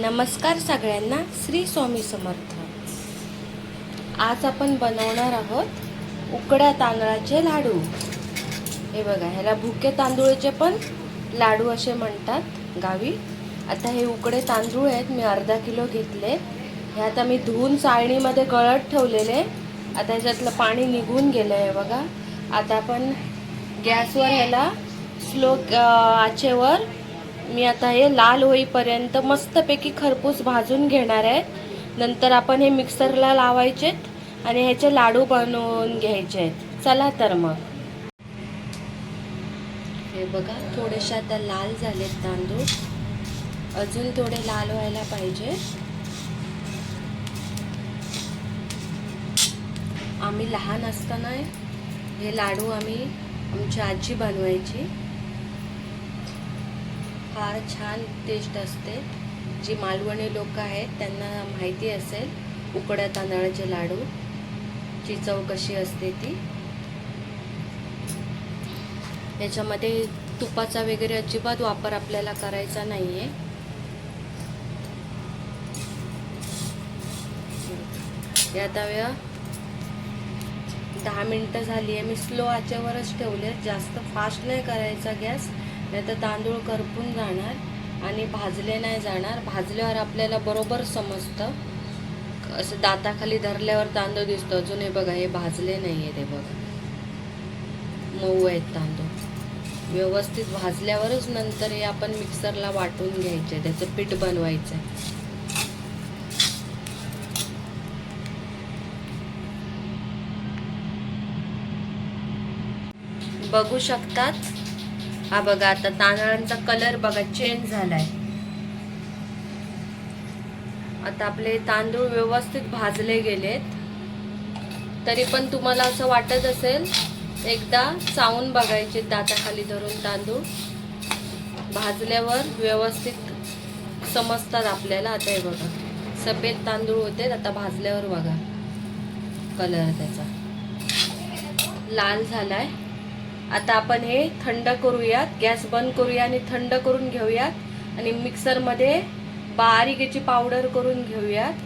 नमस्कार सगळ्यांना श्री स्वामी समर्थ. आज आपण बनवणार आहोत उकड्या तांदळाचे लाडू. हे बघा ह्याला भुके तांदूळचे पण लाडू असे म्हणतात गावी. आता हे उकडे तांदूळ आहेत मी अर्धा किलो घेतले. हे आता मी धुवून चाळणीमध्ये गळत ठेवलेले. आता ह्याच्यातलं पाणी निघून गेलं आहे बघा. आता आपण गॅसवर ह्याला स्लो आचेवर मी आता हे लाल होईपर्यंत मस्तपैकी खरपूस भाजून घेणार आहे. नंतर आपण हे मिक्सरला लावायचेत आणि ह्याचे लाडू बनवून घ्यायचे आहेत चला तर मग. हे बघा थोडेसे आता लाल झालेत तांदूळ. अजून थोडे लाल व्हायला पाहिजे. आम्ही लहान असताना हे लाडू आम्ही आमची आजी बनवायची. फार छान टेस्ट असते. जी मालवणी लोक आहेत त्यांना माहिती असेल उकड्या तांदळाचे लाडू ची चव कशी असते ती. याच्यामध्ये तुपाचा वगैरे अजिबात वापर आपल्याला करायचा नाही आहे यात वेळा दहा मिनटं झाली आहे. मी स्लो आचेवरच ठेवले जास्त फास्ट नाही करायचा गॅस. नाही तर तांदूळ करपून जाणार आणि भाजले नाही जाणार. भाजल्यावर आपल्याला बरोबर समजतं. असं दाताखाली धरल्यावर तांदूळ दिसतो. अजून हे बघा हे भाजले नाही आहे ते बघा. मऊ आहेत तांदूळ. व्यवस्थित भाजल्यावरच नंतर हे आपण मिक्सरला वाटून घ्यायचे. त्याचं पीठ बनवायचं आहे बघू शकतात? हा बघा आता तांदळांचा कलर बघा चेंज झालाय. आता आपले तांदूळ व्यवस्थित भाजले गेलेत. तरी पण तुम्हाला असं वाटत असेल एकदा चावून बघायचे दाताखाली धरून तांदूळ. भाजल्यावर व्यवस्थित समजतात आपल्याला. आता हे बघा सफेद तांदूळ होते आता भाजल्यावर बघा. कलर त्याचा. लाल झालाय. आता आपण हे थंड करूयात. गॅस बंद करूया आणि थंड करून घेऊयात. आणि मिक्सरमध्ये बारीक याची पावडर करून घेऊयात.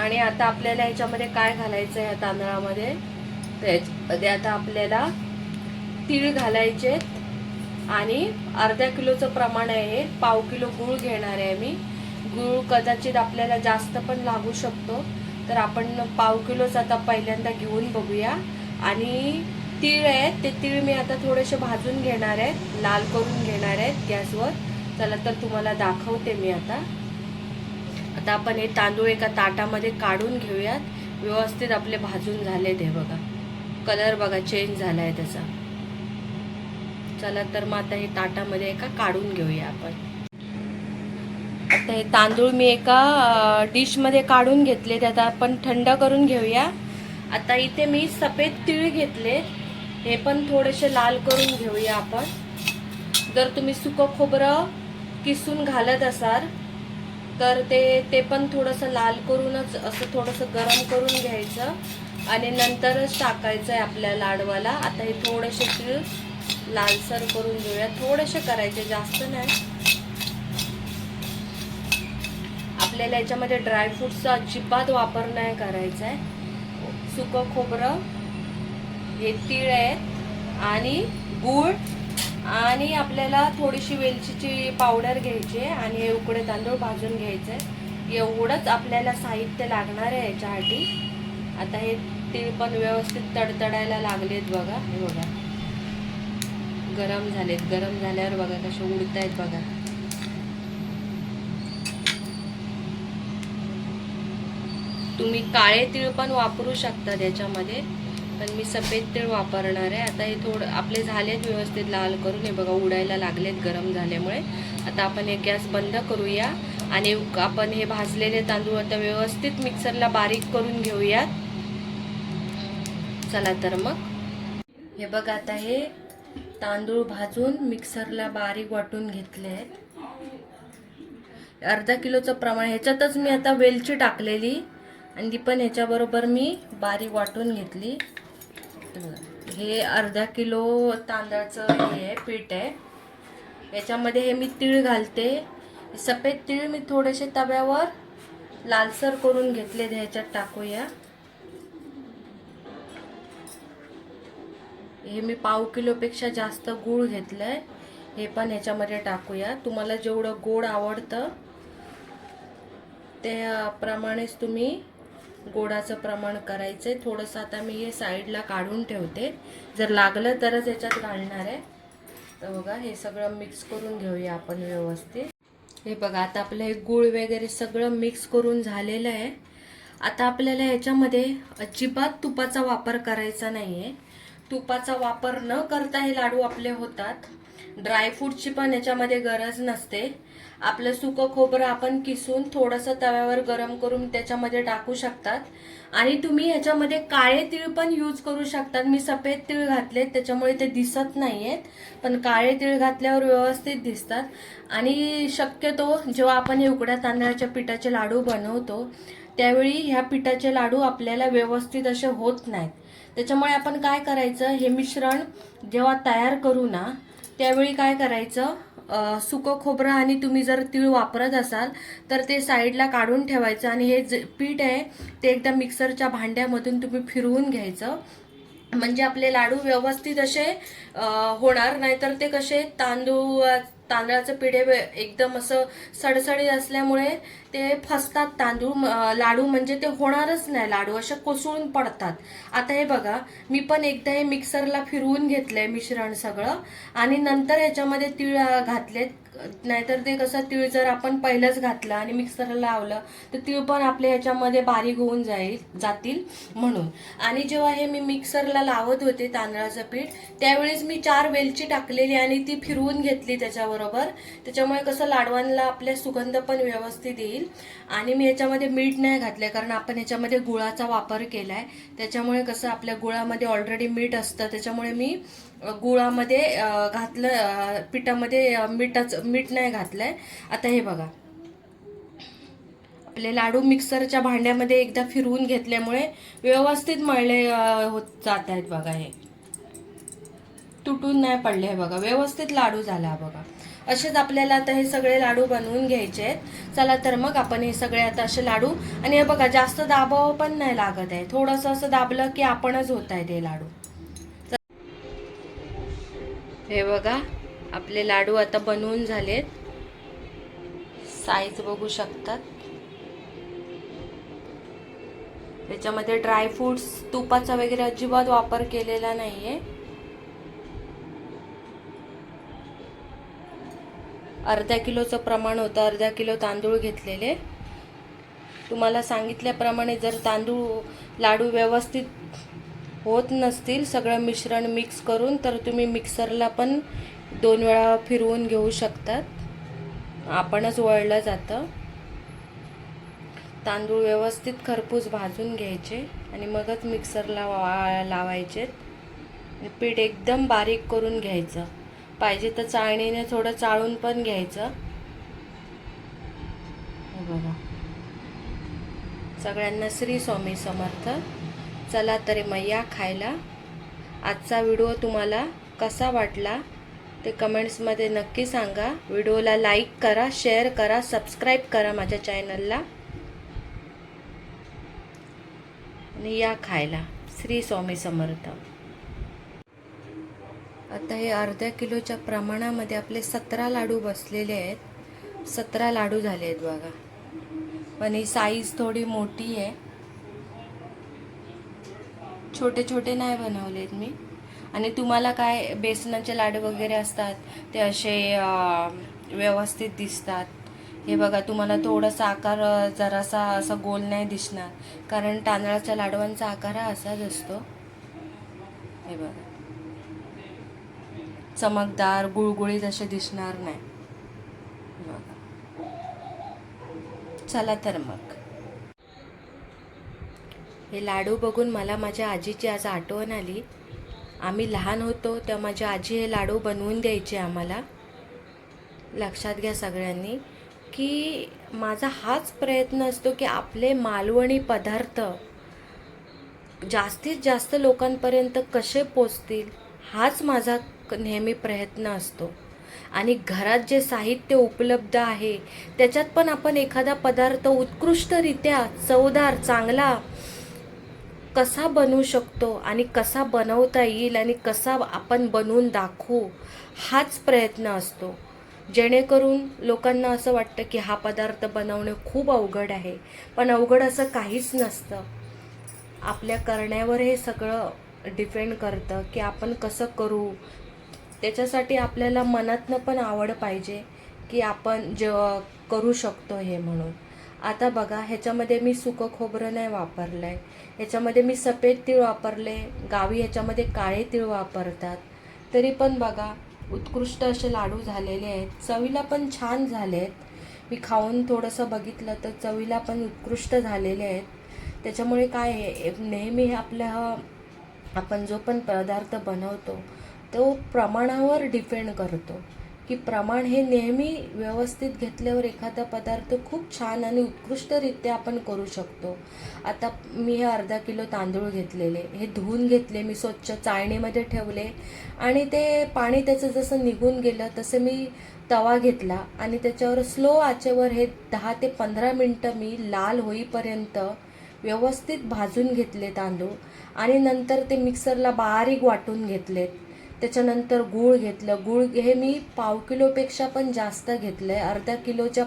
आणि आता आपल्याला ह्याच्यामध्ये काय घालायचं आहे या तांदळामध्ये त्याच्यामध्ये आता आपल्याला तीळ घालायचे आणि अर्ध्या किलोचं प्रमाण आहे. पाव किलो गूळ घेणार आहे मी गूळ कदाचित आपल्याला जास्त पण लागू शकतो. तर आपण पाव किलोच आता पहिल्यांदा घेऊन बघूया. आणि तीळ आहेत ते तीळ मी आता थोडेसे भाजून घेणार आहेत लाल करून घेणार आहेत गॅसवर. चला तर तुम्हाला दाखवते मी आता. आता आपण हे तांदूळ एका ताटामध्ये काढून घेऊयात. व्यवस्थित आपले भाजून झाले ते बघा. कलर बघा चेंज झाला आहे त्याचा. चला तर मग आता हे ताटामध्ये एका काढून घेऊया आपण. आता हे तांदूळ मी एका डिशमध्ये काढून घेतले ते आता आपण थंड करून घेऊया. आता इथे मी सफेद तीळ घेतले हे पण थोडेसे लाल करून घेऊया आपण. जर तुम्ही सुकं खोबरं किसून घालत असाल तर ते ते पण थोडंसं लाल करूनच असं थोडंसं गरम करून घ्यायचं आणि नंतरच टाकायचं आहे आपल्या लाडवाला. आता हे थोडेसे तीळ लालसर करून घेऊया. थोडेसे करायचे जास्त नाही. आपल्याला याच्यामध्ये ड्रायफ्रूटचा अजिबात वापर नाही करायचा आहे सुकं खोबरं हे तीळ आहेत आणि गूळ आणि आपल्याला थोडीशी वेलचीची पावडर घ्यायची आहे आणि हे उकडे तांदूळ भाजून घ्यायचे आहे. एवढंच आपल्याला साहित्य लागणार आहे याच्यासाठी. आता हे तीळ पण व्यवस्थित तडतडायला लागलेत बघा. हे बघा. गरम झालेत. गरम झाल्यावर बघा कसे उडतायत बघा. तुम्ही काळे तीळ पण वापरू शकता त्याच्यामध्ये. पण मी सफेद तेल वापरणार आहे. आता हे थोडं आपले झालेत व्यवस्थित लाल करून. हे बघा उडायला लागलेत गरम झाल्यामुळे. आता आपण हे गॅस बंद करूया. आणि आपण हे भाजलेले तांदूळ आता व्यवस्थित मिक्सरला बारीक करून घेऊयात. चला तर मग. हे बघा आता हे तांदूळ भाजून मिक्सरला बारीक वाटून घेतले आहेत. अर्धा किलोचं प्रमाण ह्याच्यातच मी आता वेलची टाकलेली. आणि ती पण ह्याच्याबरोबर मी बारीक वाटून घेतली. हे अर्धा किलो तांदळाचं हे आहे पीठ आहे. याच्यामध्ये हे मी तीळ घालते. सफेद तीळ मी थोडेसे तव्यावर लालसर करून घेतले ह्याच्यात टाकूया. हे मी पाव किलोपेक्षा जास्त गूळ घेतलंय. हे पण ह्याच्यामध्ये टाकूया. तुम्हाला जेवढं गोड आवडतं त्याप्रमाणेच तुम्ही गोडाचं प्रमाण करायचं आहे थोडंसं आता मी हे साईडला काढून ठेवते. जर लागलं तरच याच्यात घालणार आहे. तर बघा हे सगळं मिक्स करून घेऊया आपण व्यवस्थित. हे बघा आता आपलं हे गूळ वगैरे सगळं मिक्स करून झालेलं आहे. आता आपल्याला याच्यामध्ये अजिबात तुपाचा वापर करायचा नाही आहे तुपाचा वापर न करता हे लाडू आपले होतात. ड्रायफ्रूटची पण याच्यामध्ये गरज नसते. आपलं सुकं खोबरं आपण किसून थोडंसं तव्यावर गरम करून त्याच्यामध्ये टाकू शकतात. आणि तुम्ही ह्याच्यामध्ये काळे तीळ पण यूज करू शकतात. मी सफेद तीळ घातलेत त्याच्यामुळे ते दिसत नाही आहेत पण काळे तीळ घातल्यावर व्यवस्थित दिसतात. आणि शक्यतो जेव्हा आपण हे उकड्या तांदळाच्या पिठाचे लाडू बनवतो त्यावेळी ह्या पिठाचे लाडू आपल्याला व्यवस्थित असे होत नाहीत. त्याच्यामुळे आपण काय करायचं हे मिश्रण जेव्हा तयार करू ना त्यावेळी काय करायचं? सुकं खोबरं आणि तुम्ही जर तीळ वापरत असाल तर ते साईडला काढून ठेवायचं आणि हे जे पीठ आहे ते एकदा मिक्सरच्या भांड्यामधून तुम्ही फिरवून घ्यायचं. म्हणजे आपले लाडू व्यवस्थित असे होणार नाहीतर ते कसे तांदूळ तांदळाचं पिढे एकदम असं सडसडीत असल्यामुळे ते फसतात तांदूळ लाडू म्हणजे ते होणारच नाही लाडू असे कोसळून पडतात. आता हे बघा मी पण एकदा हे मिक्सरला फिरवून घेतलंय मिश्रण सगळं आणि नंतर ह्याच्यामध्ये तीळ घातलेत. नाहीतर ते कसं तीळ जर आपण पहिलंच घातलं आणि मिक्सरला लावलं तर तीळ पण आपल्या ह्याच्यामध्ये बारीक होऊन जाईल जातील म्हणून. आणि जेव्हा हे मी मिक्सरला लावत होते तांदळाचं पीठ त्यावेळेस मी चार वेलची टाकलेली आणि ती फिरवून घेतली त्याच्याबरोबर. त्याच्यामुळे कसं लाडवांना आपल्या सुगंध पण व्यवस्थित येईल. आणि मी याच्यामध्ये मीठ नाही घातलं कारण आपण याच्यामध्ये गुळाचा वापर केला आहे त्याच्यामुळे कसं आपल्या गुळामध्ये ऑलरेडी मीठ असतं. त्याच्यामुळे मी गुळामध्ये घातलं पिठामध्ये अ, मीठ नाही घातलं आहे आता हे बघा. आपले लाडू मिक्सरच्या भांड्यामध्ये एकदा फिरवून घेतल्यामुळे व्यवस्थित मळले होत जात आहेत बघा हे. तुटून नाही पडले हे बघा. व्यवस्थित लाडू झाला हा बघा. असेच आपल्याला आता हे सगळे लाडू बनवून घ्यायचे आहेत. चला तर मग आपण हे सगळे आता असे लाडू. आणि हे बघा जास्त दाबावं पण नाही लागत आहे. थोडंसं असं दाबलं की आपणच होत आहे ते लाडू. हे बघा आपले लाडू आता बनवून झालेत. साईज बघू शकतात. त्याच्यामध्ये ड्रायफ्रुट्स तुपाचा वगैरे अजिबात वापर केलेला नाही आहे अर्ध्या किलोचं प्रमाण होतं अर्ध्या किलो तांदूळ घेतलेले. तुम्हाला सांगितल्याप्रमाणे जर तांदूळ लाडू व्यवस्थित होत नसतील सगळं मिश्रण मिक्स करून तर तुम्ही मिक्सरला पण दोन वेळा फिरवून घेऊ शकतात. आपणच वळलं जातं. तांदूळ व्यवस्थित खरपूस भाजून घ्यायचे आणि मगच मिक्सरला वा लावायचे पीठ एकदम बारीक करून घ्यायचं. पाहिजे तर चाळणीने थोडं चाळून पण घ्यायचं. बघा. सगळ्यांना श्री स्वामी समर्थ. चला तरी मैया खायला. आजचा व्हिडिओ तुम्हाला कसा वाटला ते कमेंट्समध्ये नक्की सांगा. व्हिडिओला लाईक करा शेअर करा सबस्क्राईब करा माझ्या चॅनलला. आणि या खायला. श्री स्वामी समर्थ. आता हे अर्ध्या किलोच्या प्रमाणामध्ये आपले सतरा लाडू बसलेले आहेत. सतरा लाडू झाले आहेत बघा. पण ही साईज थोडी मोठी आहे. छोटे छोटे नाही बनवलेत मी. आणि तुम्हाला काय बेसनाचे लाडू वगैरे असतात ते असे व्यवस्थित दिसतात. हे बघा तुम्हाला थोडासा आकार जरासा असा गोल नाही दिसणार. कारण तांदळाच्या लाडवांचा आकार हा असाच असतो. हे बघा. चमकदार गुळगुळीत असे दिसणार नाही. बघा चला तर मग. हे लाडू बघून मला माझ्या आजीची आज आठवण आली. आम्ही लहान होतो तेव्हा माझी आजी हे लाडू बनवून द्यायचे आम्हाला. लक्षात घ्या सगळ्यांनी की माझा हाच प्रयत्न असतो की आपले मालवणी पदार्थ जास्तीत जास्त लोकांपर्यंत कसे पोचतील हाच माझा नेहमी प्रयत्न असतो. आणि घरात जे साहित्य उपलब्ध आहे त्याच्यात पण आपण एखादा पदार्थ उत्कृष्टरित्या चवदार चांगला कसा बनवू शकतो आणि कसा बनवता येईल आणि कसा आपण बनवून दाखवू हाच प्रयत्न असतो. जेणेकरून लोकांना असं वाटतं की हा पदार्थ बनवणे खूप अवघड आहे. पण अवघड असं काहीच नसतं. आपल्या करण्यावर हे सगळं डिपेंड करतं की आपण कसं करू त्याच्यासाठी आपल्याला मनातनं पण आवड पाहिजे की आपण ज करू शकतो हे म्हणून. आता बघा ह्याच्यामध्ये मी सुकं खोबरं नाही वापरलं आहे ह्याच्यामध्ये मी सफेद तीळ वापरले. गावी ह्याच्यामध्ये काळे तीळ वापरतात. तरी पण बघा उत्कृष्ट असे लाडू झालेले आहेत. चवीला पण छान झाले आहेत मी खाऊन थोडंसं बघितलं तर चवीला पण उत्कृष्ट झालेले आहेत. त्याच्यामुळे काय आहे नेहमी आपल्या आपण जो पण पदार्थ बनवतो तो प्रमाणावर डिपेंड करतो. की प्रमाण हे नेहमी व्यवस्थित घेतल्यावर एखादा पदार्थ खूप छान आणि उत्कृष्टरित्या आपण करू शकतो. आता मी हे अर्धा किलो तांदूळ घेतलेले हे धुवून घेतले मी स्वच्छ चाळणीमध्ये ठेवले आणि ते पाणी त्याचं जसं निघून गेलं तसं मी तवा घेतला आणि त्याच्यावर स्लो आचेवर हे दहा ते पंधरा मिनटं मी लाल होईपर्यंत व्यवस्थित भाजून घेतले तांदूळ आणि नंतर ते मिक्सरला बारीक वाटून घेतलेत. त्याच्यानंतर गूळ घेतलं. गूळ हे मी पाव किलोपेक्षा पण जास्त घेतलं आहे अर्ध्या किलोच्या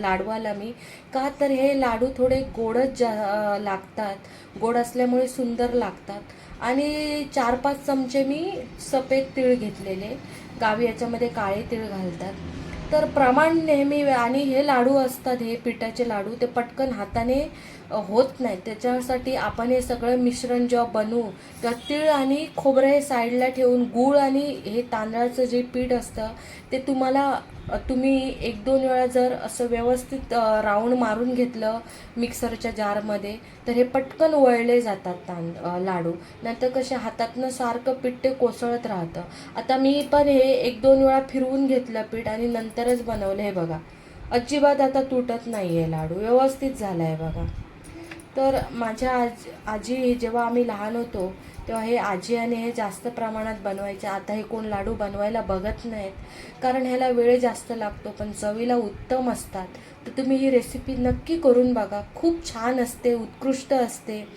लाडवाला मी. का तर हे लाडू थोडे गोडच जा लागतात. गोड असल्यामुळे सुंदर लागतात. आणि चार पाच चमचे मी सफेद तीळ घेतलेले. गावी याच्यामध्ये काळे तीळ घालतात. तर प्रमाण नेहमी आणि हे लाडू असतात हे पिठाचे लाडू ते पटकन हाताने होत नाही. त्याच्यासाठी आपण हे सगळं मिश्रण जेव्हा बनवू तेव्हा तीळ आणि खोबरं हे साईडला ठेवून गूळ आणि हे तांदळाचं जे पीठ असतं ते तुम्हाला तुम्ही एक दोन वेळा जर असं व्यवस्थित राऊंड मारून घेतलं मिक्सरच्या जारमध्ये तर हे पटकन वळले जातात तांद लाडू. नंतर कसे हातातनं सारखं पीठ ते कोसळत राहतं. आता मी पण हे एक दोन वेळा फिरवून घेतलं पीठ आणि नंतरच बनवलं. हे बघा अजिबात आता तुटत नाही आहे लाडू. व्यवस्थित झाला आहे बघा. तर माझ्या आज आजी जेव्हा आम्ही लहान होतो तेव्हा हे आजी आणि हे जास्त प्रमाणात बनवायचे. आता हे कोण लाडू बनवायला बघत नाहीत. कारण ह्याला वेळ जास्त लागतो पण चवीला उत्तम असतात. तर तुम्ही ही रेसिपी नक्की करून बघा. खूप छान असते उत्कृष्ट असते.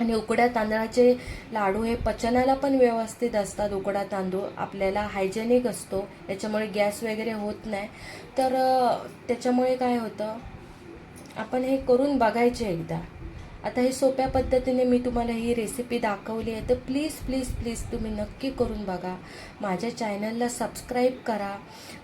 आणि उकड्या तांदळाचे लाडू हे पचनाला पण व्यवस्थित असतात. उकडा तांदूळ आपल्याला हायजेनिक असतो. याच्यामुळे गॅस वगैरे होत नाही. तर त्याच्यामुळे काय होतं? आपण हे करून बघायचे एकदा. आता हे सोप्या पद्धतीने मी तुम्हाला ही रेसिपी दाखवली आहे. तर प्लीज प्लीज प्लीज तुम्ही नक्की करून बघा. माझ्या चॅनलला सबस्क्राईब करा.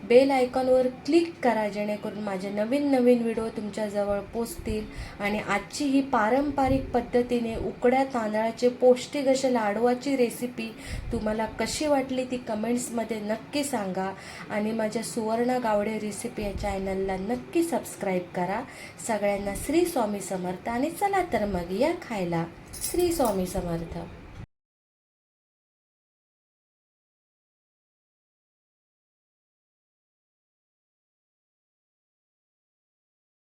बेल आयकॉनवर क्लिक करा जेणेकरून माझे नवीन नवीन व्हिडिओ तुमच्याजवळ पोचतील. आणि आजची ही पारंपरिक पद्धतीने उकड्या तांदळाचे पौष्टिक अशा लाडवाची रेसिपी तुम्हाला कशी वाटली ती कमेंट्समध्ये नक्की सांगा. आणि माझ्या सुवर्ण गावडे रेसिपी या चॅनलला नक्की सबस्क्राईब करा. सगळ्यांना श्री स्वामी समर्थ. आणि चला तर मग या खायला श्री स्वामी समर्थ.